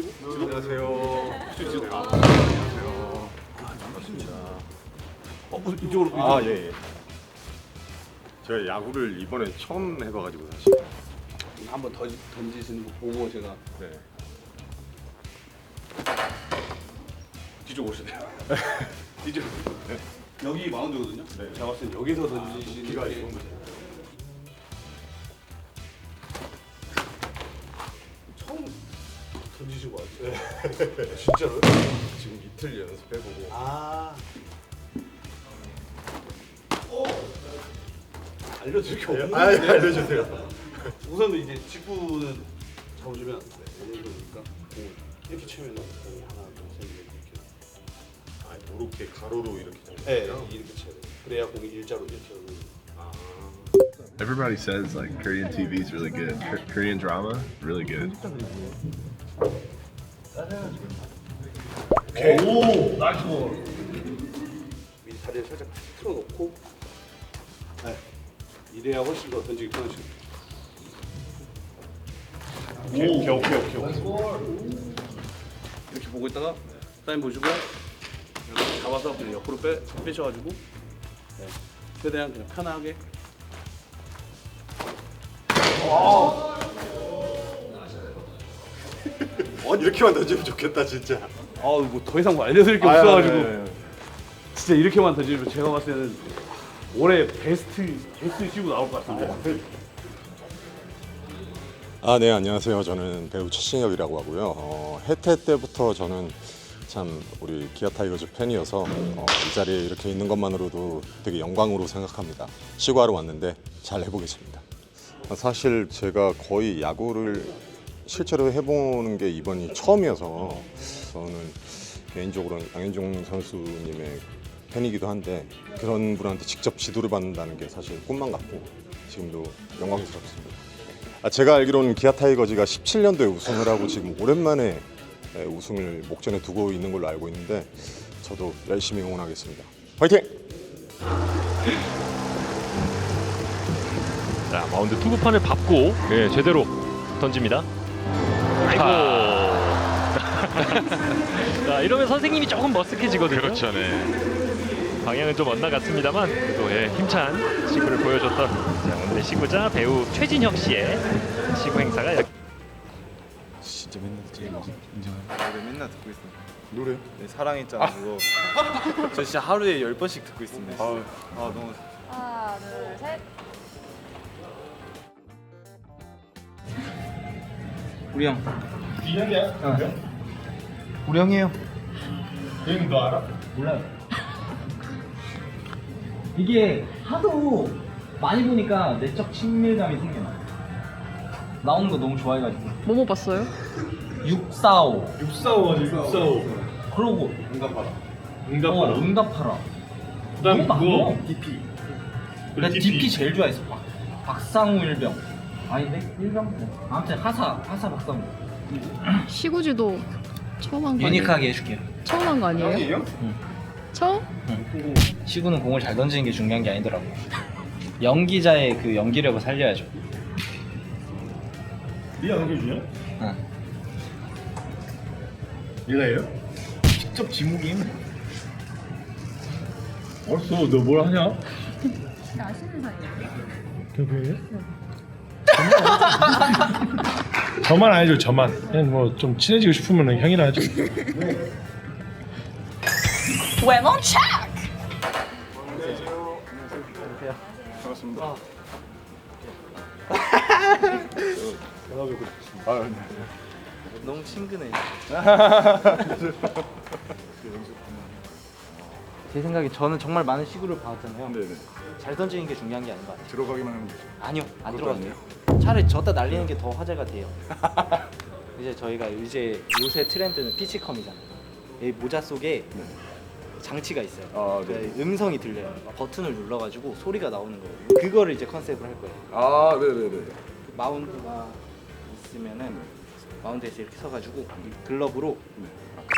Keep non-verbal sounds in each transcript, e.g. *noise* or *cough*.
안녕하세요. 안녕하세요. 반갑습니다. 어, 이쪽으로. 아 예. 예. 제가 야구를 이번에 처음 해봐가지고 사실. 한번 더 던지시는 거 보고 제가 네. 뒤쪽 오시네요. *laughs* 뒤쪽. 여기 마운드거든요. 네. 제가 봤을 때 여기서 던지시는 기가 게 진짜로요? 지금 이틀 연습해보고. 아. 알려줄 게 없는데. 아, 알려주세요. 우선 이제 직구는 잡아주면 안 돼. 어느 정도니까 공을 이렇게 치면 공이 하나, 둘, 셋, 넷 이렇게. 아, 이렇게 가로로 이렇게 잡는 네, 거예요? 이렇게 쳐야 돼. 그래야 공이 일자로 이렇게 오는. 아. Everybody says like Korean TV is really good. K- Korean drama, really good. 오, 나이스 볼. 위 다리를 살짝 틀어놓고. 네. 이래야 훨씬 더 던지기 편하시고. 오케이, 오케이, 오케이, 오케이. 이렇게 보고 있다가 사인 보시고 이렇게 잡아서 그냥 옆으로 빼 빼셔가지고 네. 최대한 그냥 편하게. 어, 이렇게만 던지면 좋겠다 진짜. 아우 뭐 더 이상 뭐 알려드릴 게 아, 없어가지고 네, 네. 진짜 이렇게만 던지면 제가 봤을 때는 올해 베스트 베스트 시구 나올 것 같은데. 아, 네, 안녕하세요. 저는 배우 최신혁이라고 하고요. 어, 해태 때부터 저는 참 우리 기아 타이거즈 팬이어서 어, 이 자리에 이렇게 있는 것만으로도 되게 영광으로 생각합니다. 시구하러 왔는데 잘 해보겠습니다. 아, 사실 제가 거의 야구를 실제로 해보는 게 이번이 처음이어서 저는 개인적으로 양현종 선수님의 팬이기도 한데 그런 분한테 직접 지도를 받는다는 게 사실 꿈만 같고 지금도 영광스럽습니다. 아, 제가 알기로는 기아 타이거즈가 17년도에 우승을 하고 지금 오랜만에 예, 우승을 목전에 두고 있는 걸로 알고 있는데 저도 열심히 응원하겠습니다. 화이팅! 자 마운드 투구판을 밟고 예, 제대로 던집니다. 아이고. *laughs* 자 이러면 선생님이 조금 머쓱해지거든요. 그렇죠, 네. 방향은 좀 엇나갔습니다만 그래도 예, 힘찬 시구를 보여줬던 자, 오늘의 시구자 배우 최진혁 씨의 시구 행사가 여기. 진짜 맨날 인정해요. 노래 맨날 듣고 있습니다. 노래? 네, 사랑했잖아 그거. 저 진짜 하루에 열 번씩 듣고 있습니다. 아, 아 너무 하나, 둘, 셋. 우리 형. 이 형이야? 우리 형이에요. 형너 알아? 몰라요. 이게 하도 많이 보니까 내적 친밀감이 생겨나. 나오는 거 너무 좋아해가지고. 뭐 뭐 봤어요? 645. 645 아니 645. 그러고 응답하라. 어, 응답하라. 그다음에 너무 그거. DP. 나 DP 제일 좋아했어. 박, 박상우 일병. 아닌데? 일병? 아무튼 하사, 하사 박상우. 시구지도 처음 한 거 아니에요? 유니크하게 해줄게요. 처음 한 거 아니에요? 처음? 시구는 공을 잘 던지는 게 중요한 게 아니더라고. 연기자의 그 연기력을 살려야죠. 네 안겨주냐? 응. 일라예요? 직접 지목이 힘. 알았어. 너 뭘 하냐? 아시는 사이예요? 그게 *laughs* 저만 아니죠 저만 그냥 뭐 좀 친해지고 싶으면 형이라 하죠 외모 체크! 너무 친근해. *laughs* 제 생각에 저는 정말 많은 시구를 봐왔잖아요. 네네. 잘 던지는 게 중요한 게 아닌 것 같아요. 들어가기만 하면 되죠. 아니요, 안 그것도 들어가도 돼요. 차라리 졌다 날리는 게 더 화제가 돼요. *laughs* 이제 저희가 이제 요새 트렌드는 피치컴이잖아요. 이 모자 속에 장치가 있어요. 아, 그 네. 음성이 들려요. 버튼을 눌러가지고 소리가 나오는 거예요. 그거를 이제 컨셉을 할 거예요. 아, 네네네. 그 마운드가 있으면은 마운드에서 이렇게 서가지고 이 글러브로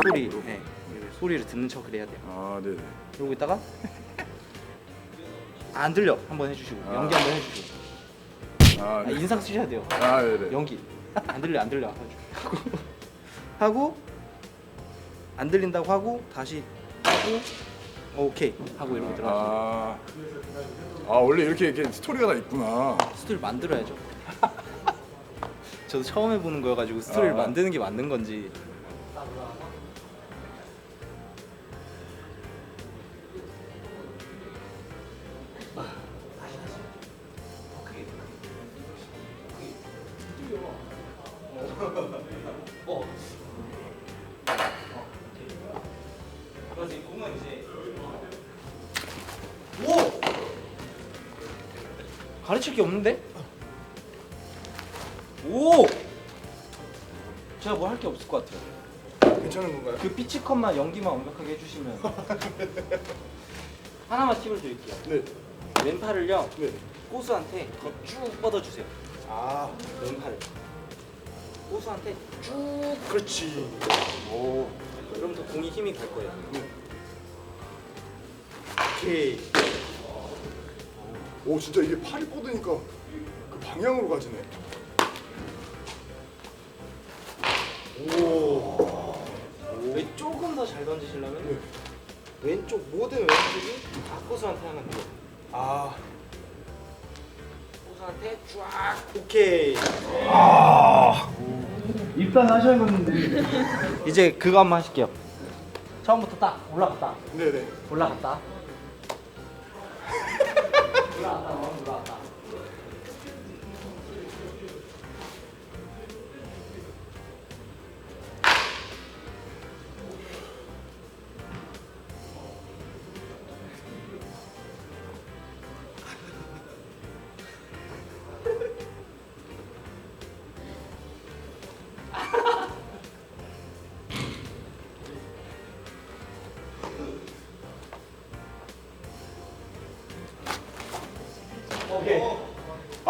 소리, 네, 이 소리를 듣는 척을 해야 돼요. 아, 네네. 그러고 있다가 *laughs* 안 들려 한번 해주시고 연기 한번 해주시고 아, 아, 네. 인상 쓰셔야 돼요. 아, 네네. 연기 안 들려 안 들려 하고 하고 안 들린다고 하고 다시 하고 오케이 하고 이러고 들어가죠. 아, 아 원래 이렇게 이렇게 스토리가 다 있구나. 스토리 만들어야죠. *laughs* 저도 처음 해보는 거여가지고 스토리를 아. 만드는 게 맞는 건지. 가르칠 게 없는데? 오! 제가 뭐 할 게 없을 것 같아요. 괜찮은 건가요? 그 피치컷만 연기만 완벽하게 해주시면 *laughs* 하나만 팁을 드릴게요. 네. 왼팔을요 네. 고수한테 더 쭉 뻗어주세요. 아, 왼팔을 고수한테 쭉 그렇지. 오 그러면서 공이 힘이 갈 거예요. 네. 오케이. 오 진짜 이게 팔이 뻗으니까 그 방향으로 가지네. 오. 왜 조금 더 잘 던지시려면 네. 왼쪽 모든 왼쪽이 다 고수한테 하면 돼요. 아, 고수한테 쫙 오케이. 입단 하셔야겠는데. 이제 그거 한번 하실게요. 처음부터 딱 올라갔다. 네네. 올라갔다. 올라갔다. 원 올라갔다.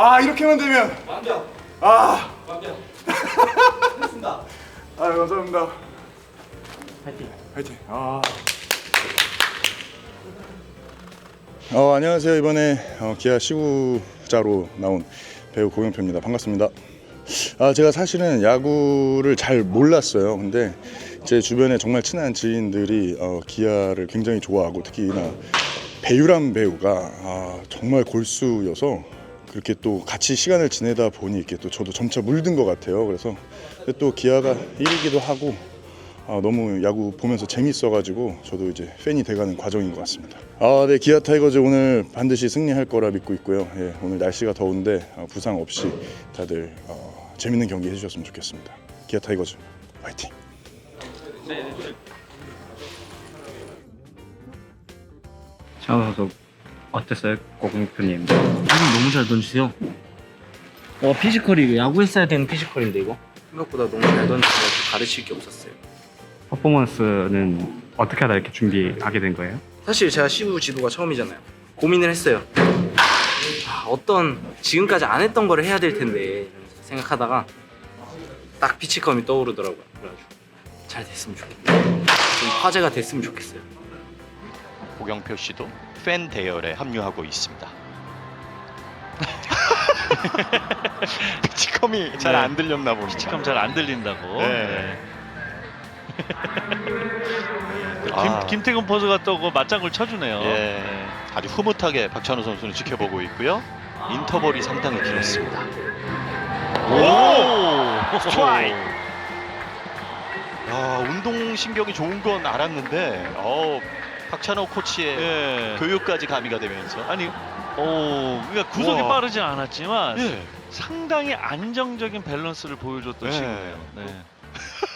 아 이렇게만 되면 완벽. 아, 완벽. 됐습니다. *laughs* 아 감사합니다. 파이팅. 화이팅. 아. 어, 안녕하세요. 이번에 어, 기아 시구자로 나온 배우 고경표입니다. 반갑습니다. 아, 제가 사실은 야구를 잘 몰랐어요. 근데 제 주변에 정말 친한 지인들이 어, 기아를 굉장히 좋아하고 특히나 배유란 배우가 아, 정말 골수여서 그렇게 또 같이 시간을 지내다 보니 이렇게 또 저도 점차 물든 것 같아요. 그래서 또 기아가 1위기도 하고 아, 너무 야구 보면서 재밌어가지고 저도 이제 팬이 돼가는 과정인 것 같습니다. 아, 네 기아 타이거즈 오늘 반드시 승리할 거라 믿고 있고요. 예, 오늘 날씨가 더운데 어, 부상 없이 다들 어, 재밌는 경기 해주셨으면 좋겠습니다. 기아 타이거즈 화이팅! 장호 선수 어땠어요, 고공표님? 너무 잘 던지세요. 어 피지컬이 이거 야구했어야 되는 피지컬인데 이거 생각보다 너무 잘 던지셔서 가르칠 게 없었어요. 퍼포먼스는 어떻게 하다 이렇게 준비하게 된 거예요? 사실 제가 시구 지도가 처음이잖아요. 고민을 했어요. 아, 어떤 지금까지 안 했던 거를 해야 될 텐데 생각하다가 딱 피치컴이 떠오르더라고요. 그래가지고 잘 됐으면 좋겠다. 좀 화제가 됐으면 좋겠어요. 고경표 씨도 팬 대열에 합류하고 있습니다. *laughs* 피치컴이 잘 안 들렸나 봅니다. 피치컴 잘 안 들린다고. 네. *laughs* 김, 아. 김태균 포수가 또그 맞장구를 쳐주네요. 예, 아주 흐뭇하게 박찬호 선수는 지켜보고 있고요. 인터벌이 상당히 길었습니다. 오! 스트라이크! 야, 운동 신경이 좋은 건 알았는데, 어, 박찬호 코치의 예. 교육까지 가미가 되면서, 아니, 오, 그러니까 구속이 우와. 빠르진 않았지만 예, 상당히 안정적인 밸런스를 보여줬던 네. 친구예요. 네. *laughs*